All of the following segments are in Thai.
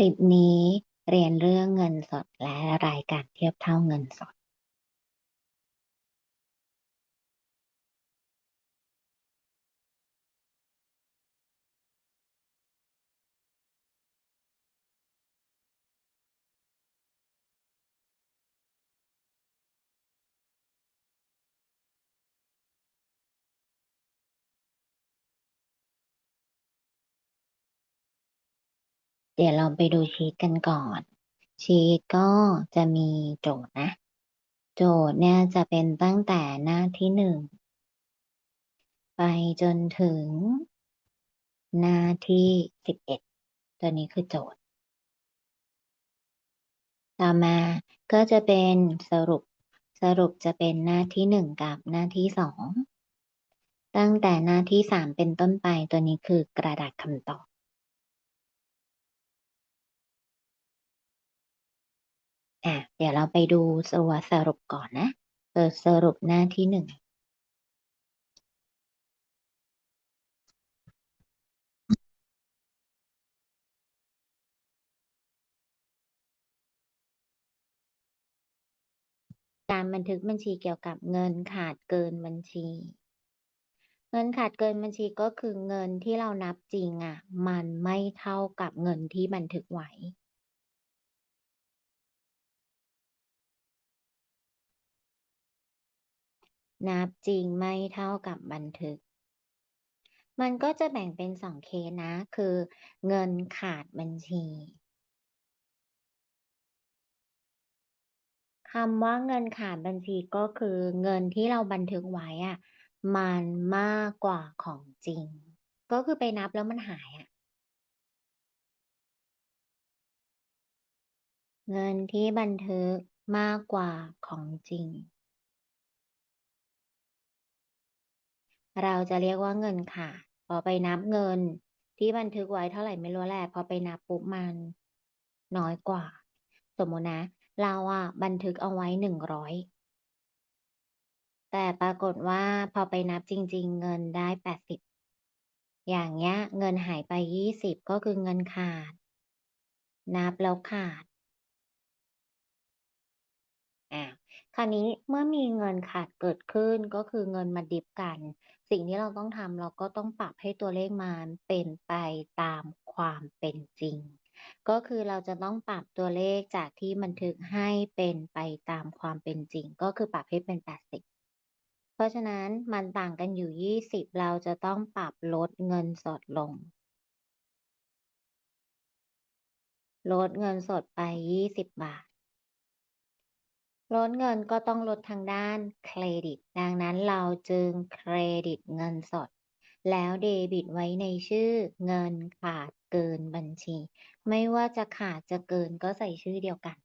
ลิปนี้เรียนเรื่องเงินสดและรายการเทียบเท่าเงินสด เดี๋ยวเราไปดูชีตกันก่อน ชีตก็จะมีโจทย์นะ โจทย์เนี่ยจะเป็นตั้งแต่หน้าที่หนึ่งไปจนถึง หน้าที่สิบเอ็ดตัวนี้คือโจทย์ ต่อมาก็จะเป็นสรุปสรุปจะเป็นหน้าที่หนึ่งกับหน้าที่สองตั้งแต่หน้าที่สามเป็นต้นไปตัวนี้คือกระดาษคำตอบ อะเดี๋ยวเราไปดูตัวสรุปก่อนนะเปิดสรุปหน้าที่หนึ่งการบันทึกบัญชีเกี่ยวกับเงินขาดเกินบัญชี เงินขาดเกินบัญชีก็คือเงินที่เรานับจริงอะ มันไม่เท่ากับเงินที่บันทึกไว้ นับจริงไม่เท่ากับบันทึก มันก็จะแบ่งเป็นสองเคสนะ คือเงินขาดบัญชีคำว่าเงินขาดบัญชีก็คือเงินที่เราบันทึกไว้อะมันมากกว่าของจริง ก็คือไปนับแล้วมันหายอะเงินที่บันทึกมากกว่าของจริง เราจะเรียกว่าเงินขาดพอไปนับเงิน ที่บันทึกไว้เท่าไหร่ไม่รู้แหละพอไปนับปุ๊บมัน น้อยกว่า สมมตินะ เราอะบันทึกเอาไว้หนึ่งร้อยแต่ปรากฏว่าพอไปนับจริง ๆ เงินได้แปดสิบอย่างเงี้ย เงินหายไปยี่สิบก็คือเงินขาด นับแล้วขาดอ่าคราวนี้เมื่อมีเงินขาดเกิดขึ้นก็คือเงินมาดิฟกัน สิ่งที่เราต้องทำเราก็ต้องปรับให้ตัวเลขมันเป็นไปตามความเป็นจริง ก็คือเราจะต้องปรับตัวเลขจากที่บันทึกให้เป็นไปตามความเป็นจริง ก็คือปรับให้เป็นแปดสิบเพราะฉะนั้นมันต่างกันอยู่ยี่สิบเราจะต้องปรับลดเงินสดลง ลดเงินสดไปยี่สิบบาท ลดเงินก็ต้องลดทางด้านเครดิต ดังนั้นเราจึงเครดิตเงินสด แล้วเดบิตไว้ในชื่อเงินขาดเกินบัญชี ไม่ว่าจะขาดจะเกินก็ใส่ชื่อเดียวกัน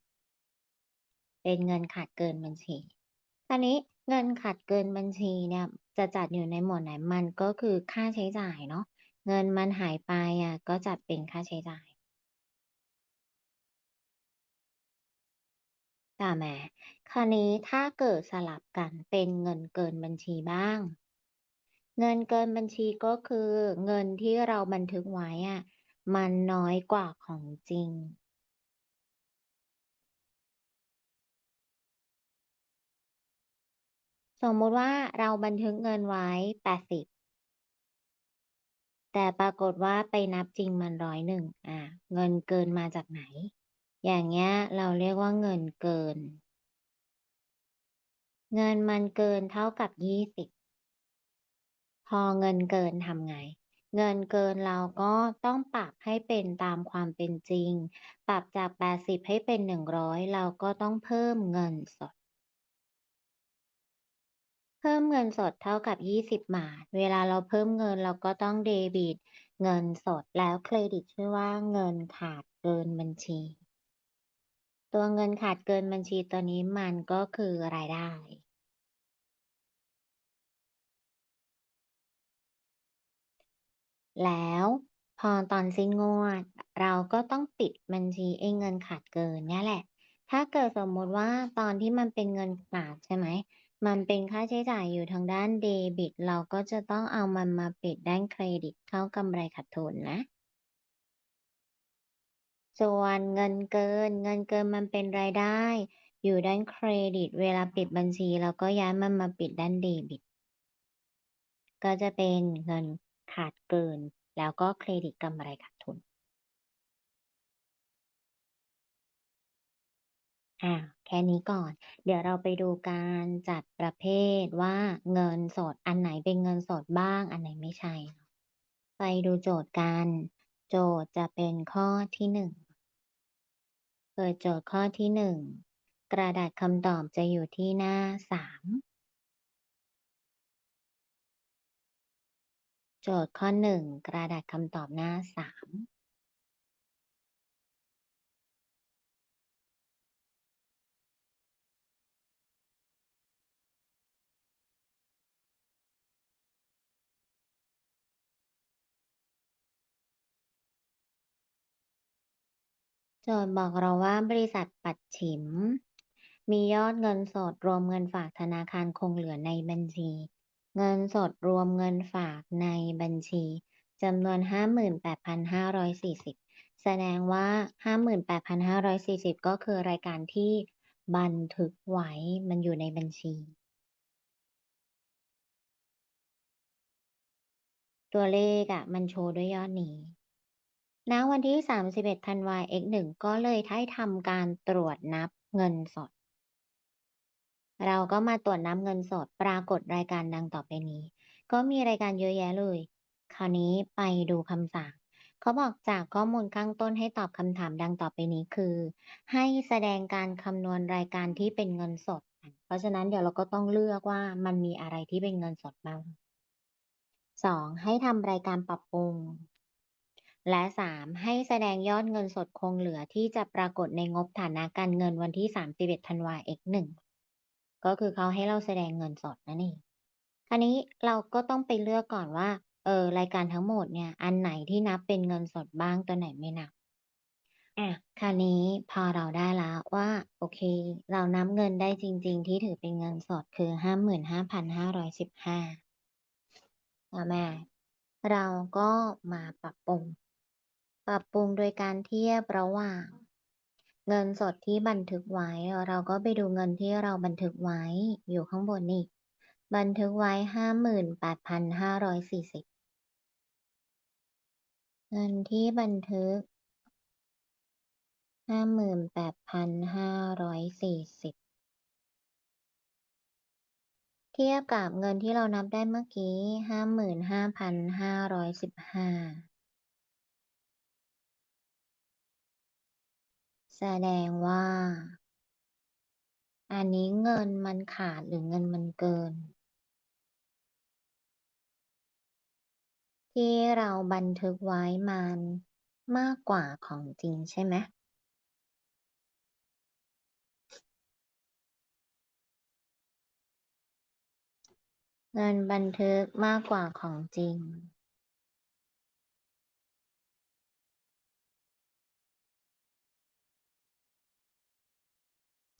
เป็นเงินขาดเกินบัญชีคราวนี้เงินขาดเกินบัญชีเนี่ยจะจัดอยู่ในหมวดไหนมันก็คือค่าใช้จ่ายเนาะเงินมันหายไปอะก็จัดเป็นค่าใช้จ่าย ต่อมาคราวนี้ถ้าเกิดสลับกันเป็นเงินเกินบัญชีบ้าง เงินเกินบัญชีก็คือ เงินที่เราบันทึกไว้อะ มันน้อยกว่าของจริง สมมุติว่าเราบันทึกเงินไว้แปดสิบแต่ปรากฏว่าไปนับจริงมันร้อยหนึ่งอ่าเงินเกินมาจากไหน อย่างเงี้ยเราเรียกว่าเงินเกิน เงินมันเกินเท่ากับยี่สิบพอเงินเกินทำไง เงินเกินเราก็ต้องปรับให้เป็นตามความเป็นจริง ปรับจากแปดสิบให้เป็นหนึ่งร้อยเราก็ต้องเพิ่มเงินสด เพิ่มเงินสดเท่ากับยี่สิบบาท เวลาเราเพิ่มเงินเราก็ต้องเดบิต เงินสดแล้วเครดิตชื่อว่าเงินขาดเกินบัญชี ตัวเงินขาดเกินบัญชีตัวนี้มันก็คือรายได้ แล้วพอตอนสิ้นงวด เราก็ต้องปิดบัญชีไอ้เงินขาดเกินเนี่ยแหละ ถ้าเกิดสมมติว่าตอนที่มันเป็นเงินขาดใช่ไหม มันเป็นค่าใช้จ่ายอยู่ทางด้านเดบิต เราก็จะต้องเอามันมาปิดด้านเครดิตเข้ากำไรขาดทุนนะ ส่วนเงินเกิน เงินเกินมันเป็นรายได้ อยู่ด้านเครดิต เวลาปิดบัญชีเราก็ย้ายมันมาปิดด้านเดบิต ก็จะเป็นเงินขาดเกิน แล้วก็เครดิตกำไรขาดทุนอ่าแค่นี้ก่อน เดี๋ยวเราไปดูการจัดประเภทว่าเงินสดอันไหนเป็นเงินสดบ้าง อันไหนไม่ใช่ ไปดูโจทย์กัน โจทย์จะเป็นข้อที่1เปิดโจทย์ข้อที่1กระดาษคำตอบจะอยู่ที่หน้า3โจทย์ข้อ1กระดาษคำตอบหน้า3 โจทย์บอกเราว่าบริษัทปัดฉิม มียอดเงินสดรวมเงินฝากธนาคารคงเหลือในบัญชี เงินสดรวมเงินฝากในบัญชีจำนวน 58,540 แสดงว่า 58,540 ก็คือรายการที่บันทึกไว้มันอยู่ในบัญชี ตัวเลขอะมันโชว์ด้วยยอดนี้ ณวันที่ 31 ธันวา X1 ก็เลยได้ทำการตรวจนับเงินสด เราก็มาตรวจนับเงินสด ปรากฏรายการดังต่อไปนี้ ก็มีรายการเยอะแยะเลย คราวนี้ไปดูคำสั่ง เขาบอกจากข้อมูลข้างต้นให้ตอบคำถามดังต่อไปนี้คือ ให้แสดงการคำนวณรายการที่เป็นเงินสด เพราะฉะนั้นเดี๋ยวเราก็ต้องเลือกว่ามันมีอะไรที่เป็นเงินสดบ้าง 2. ให้ทำรายการปรับปรุง และ 3. ให้แสดงยอดเงินสดคงเหลือที่จะปรากฏในงบฐานะการเงินวันที่ 31 ธันวา X1 ก็คือเขาให้เราแสดงเงินสดนั่นเองคราวนี้เราก็ต้องไปเลือกก่อนว่า เออ รายการทั้งหมดเนี่ย อันไหนที่นับเป็นเงินสดบ้างตัวไหนไม่นับอะคราวนี้พอเราได้แล้วว่า โอเค เรานับเงินได้จริง ๆ ที่ถือเป็นเงินสดคือ55,515ต่อมาเราก็มาปรับปรุง รับปรุงโดยการเทียบระหว่าง เงินสดที่บันทึกไว้ เราก็ไปดูเงินที่เราบันทึกไว้อยู่ข้างบนนี่ บันทึกไว้ห้าหมื่นแปดพันห้าร้อยสี่สิบเงินที่บันทึกห้าหมื่นแปดพันห้าร้อยสี่สิบเทียบกับเงินที่เรานับได้เมื่อกี้ห้าหมื่นห้าพันห้าร้อยสิบห้า แสดงว่า อันนี้เงินมันขาดหรือเงินมันเกิน ที่เราบันทึกไว้มันมากกว่าของจริงใช่ไหมเงินบันทึกมากกว่าของจริง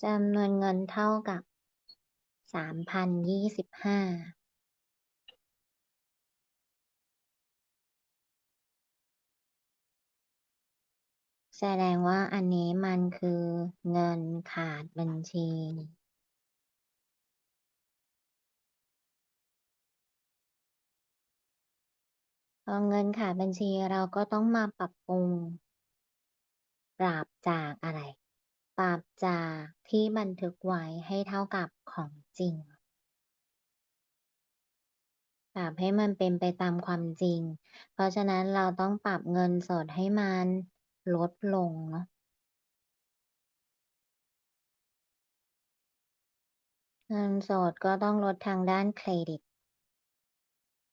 จำนวนเงินเท่ากับ3,025แสดงว่าอันนี้มันคือเงินขาดบัญชี พอเงินขาดบัญชีเราก็ต้องมาปรับปรุง ปรับจากอะไร ปรับจากที่บันทึกไว้ให้เท่ากับของจริง ปรับให้มันเป็นไปตามความจริง เพราะฉะนั้นเราต้องปรับเงินสดให้มันลดลงเนาะเงินสดก็ต้องลดทางด้านเครดิต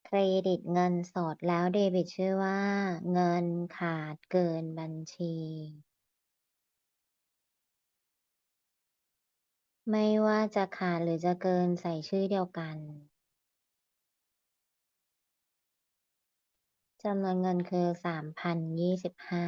เครดิตเงินสดแล้วเดบิตชื่อว่า เงินขาดเกินบัญชี ไม่ว่าจะขาดหรือจะเกินใส่ชื่อเดียวกันจำนวนเงินคือสามพันยี่สิบห้า